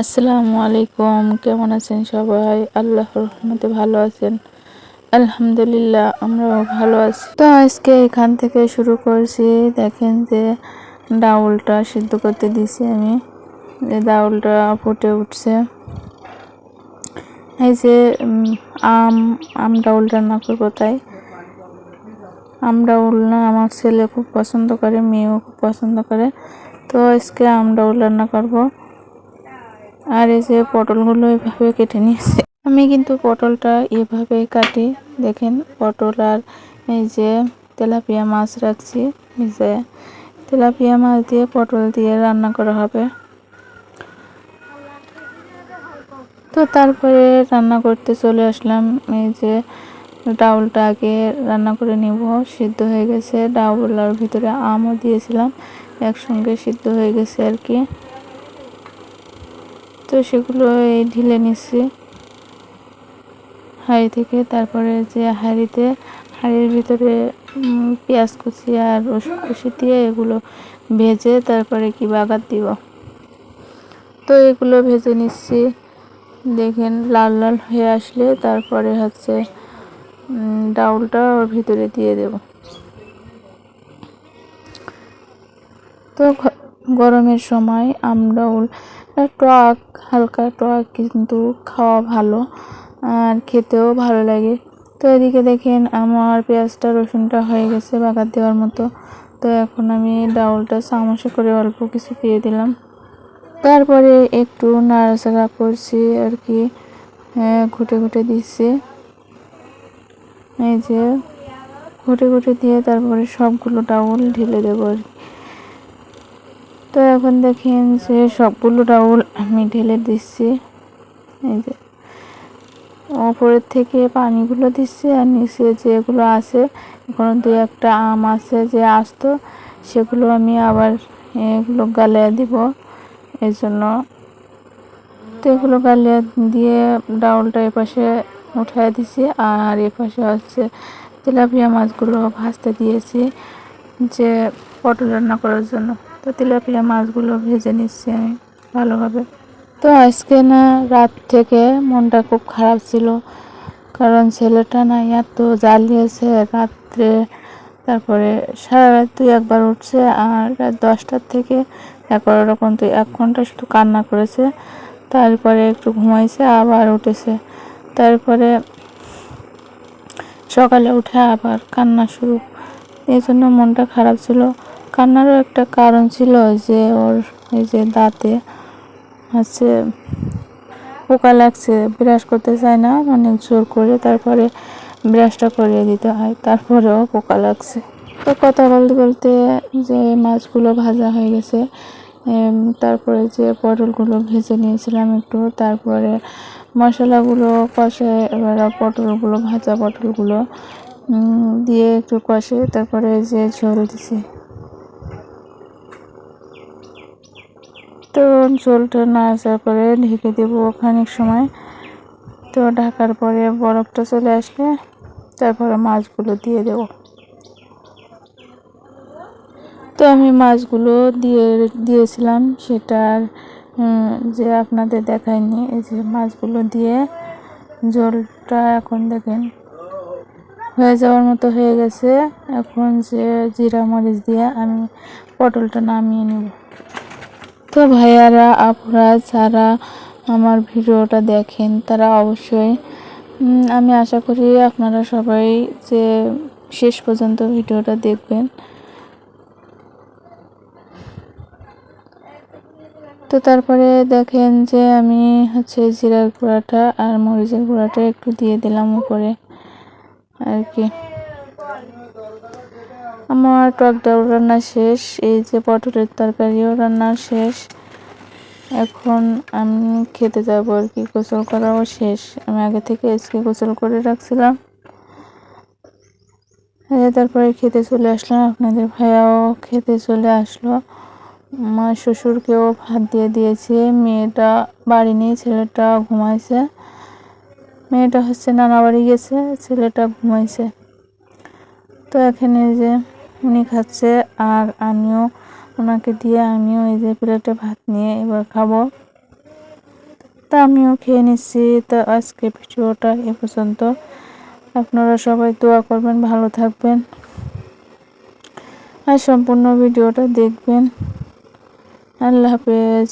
আসসালামু আলাইকুম, কেমন আছেন সবাই? আল্লাহর রহমতে ভালো আছেন। আলহামদুলিল্লাহ, আমরাও ভালো আছি। তো আজকে এখান থেকে শুরু করছি। দেখেন যে ডাউলটা সিদ্ধ করতে দিছি আমি। যে ডাউলটা ফুটে উঠছে। এই যে আম আম ডাউল রান্না করব তাই। আম ডাউল না, আমার ছেলে খুব পছন্দ করে, মেয়েও খুব পছন্দ করে। তো আজকে আম ডাউল রান্না করব। আর যে পটলগুলো এভাবে কেটে নিয়েছে। আমি কিন্তু পটলটা এভাবে কাটি, দেখেন পটল আর এই যে তেলাপিয়া মাছ রাখছি। যে তেলাপিয়া মাছ দিয়ে পটল দিয়ে রান্না করা হবে। তো তারপরে রান্না করতে চলে আসলাম। এই যে ডাউলটা আগে রান্না করে নিব, সিদ্ধ হয়ে গেছে। ডাউলার ভিতরে আমও দিয়েছিলাম, একসঙ্গে সিদ্ধ হয়ে গেছে আর কি। তো সেগুলো এই ঢিলে নিচ্ছি হাঁড়ি থেকে তারপরে যে হাঁড়িতে, হাঁড়ির ভিতরে পেঁয়াজ কুচি আর রসুন কুচি দিয়ে এগুলো ভেজে তারপরে কি বাগার দিব। তো এগুলো ভেজে নিচ্ছি। দেখেন লাল লাল হয়ে আসলে তারপরে হচ্ছে ডাউলটা ওর ভিতরে দিয়ে দেব। তো গরমের সময় আমডাউল টক, হালকা টক কিন্তু খাওয়া ভালো আর খেতেও ভালো লাগে। তো এদিকে দেখেন আমার পেঁয়াজটা, রসুনটা হয়ে গেছে বাগার দেওয়ার মতো। তো এখন আমি ডাউলটা চামচে করে অল্প কিছু দিয়ে দিলাম। তারপরে একটু নাড়াচাড়া করছি আর কি ঘুটে ঘুটে দিচ্ছি। এই যে ঘুটে ঘুটে দিয়ে তারপরে সবগুলো ডাউল ঢেলে দেবো আর কি। তো এখন দেখেন যে সবগুলো ডাউল আমি ঢেলে দিচ্ছি। এই যে ওপরের থেকে পানিগুলো দিচ্ছি আর নিচে যেগুলো আছে, এখন দু একটা আম আছে যে আসতো, সেগুলো আমি আবার এগুলো গালিয়ে দিব। এই জন্য তো এগুলো গালিয়ে দিয়ে ডাউলটা এপাশে উঠায় দিছি আর এপাশে হচ্ছে তেলাপিয়া মাছগুলো ভাজতে দিয়েছি যে পটল রান্না করার জন্য। তো তেলাপিয়া মাছগুলো ভেজে নিচ্ছি আমি ভালোভাবে। তো আজকে না রাত থেকে মনটা খুব খারাপ ছিল, কারণ ছেলেটা না এত জ্বালিয়েছে রাত্রে, তারপরে সারা রাত তুই একবার উঠছে আর রাত দশটার থেকে এগারোটা পর্যন্ত এক ঘণ্টা শুধু কান্না করেছে, তারপরে একটু ঘুমাইছে, আবার উঠেছে। তারপরে সকালে উঠে আবার কান্না শুরু। এই জন্য মনটা খারাপ ছিল। কান্নারও একটা কারণ ছিল যে ওর এই যে দাঁতে হচ্ছে পোকা লাগছে, ব্রাশ করতে চায় না, অনেক জোর করে তারপরে ব্রাশটা করিয়ে দিতে হয়, তারপরেও পোকা লাগছে। তো কথা বলতে বলতে যে মাছগুলো ভাজা হয়ে গেছে তারপরে যে পটলগুলো ভেজে নিয়েছিলাম একটু, তারপরে মশলাগুলো কষে, এবার পটলগুলো, ভাজা পটলগুলো দিয়ে একটু কষে, তারপরে যে ঝোল দিছি। তো ঝোলটা নাড়াচাড়া করে ঢেকে দেবো খানিক সময়। তো ঢাকার পরে বরফটা চলে আসলে তারপরে মাছগুলো দিয়ে দেবো। তো আমি মাছগুলো দিয়ে দিয়েছিলাম সেটার যে আপনাদের দেখায়নি এই যে মাছগুলো দিয়ে ঝোলটা এখন দেখেন হয়ে যাওয়ার মতো হয়ে গেছে। এখন যে জিরা মরিচ দিয়ে আমি পটলটা নামিয়ে নেব। তো ভাইয়ারা আপুরা যারা আমার ভিডিওটা দেখেন, তারা অবশ্যই আমি আশা করি আপনারা সবাই যে শেষ পর্যন্ত ভিডিওটা দেখবেন। তো তারপরে দেখেন যে আমি হচ্ছে জিরার গুঁড়াটা আর মরিচের গুঁড়াটা একটু দিয়ে দিলাম উপরে, আর কি। আমার টক ডাউল রান্না শেষ, এই যে পটলের তরকারিও রান্না শেষ। এখন আমি খেতে যাব আর কি, গোসল করাও শেষ। আমি আগে থেকে আজকে গোসল করে রাখছিলাম। তারপরে খেতে চলে আসলাম, আপনাদের ভাইয়াও খেতে চলে আসলো। আমার শ্বশুরকেও ভাত দিয়ে দিয়েছে, মেয়েটা বাড়ি নেই, ছেলেটা ঘুমাইছে। মেয়েটা হচ্ছে নানা বাড়ি গেছে, ছেলেটা ঘুমাইছে। তো এখানে যে উনি খাচ্ছে আর আমিও ওনাকে দিয়ে আমিও এই যে প্লেটে ভাত নিয়ে এবার খাব। তা আমিও খেয়ে নিচ্ছি। তো আজকে ভিডিওটা এ পর্যন্ত। আপনারা সবাই দোয়া করবেন, ভালো থাকবেন। আর সম্পূর্ণ ভিডিওটা দেখবেন। আল্লাহ হাফেজ।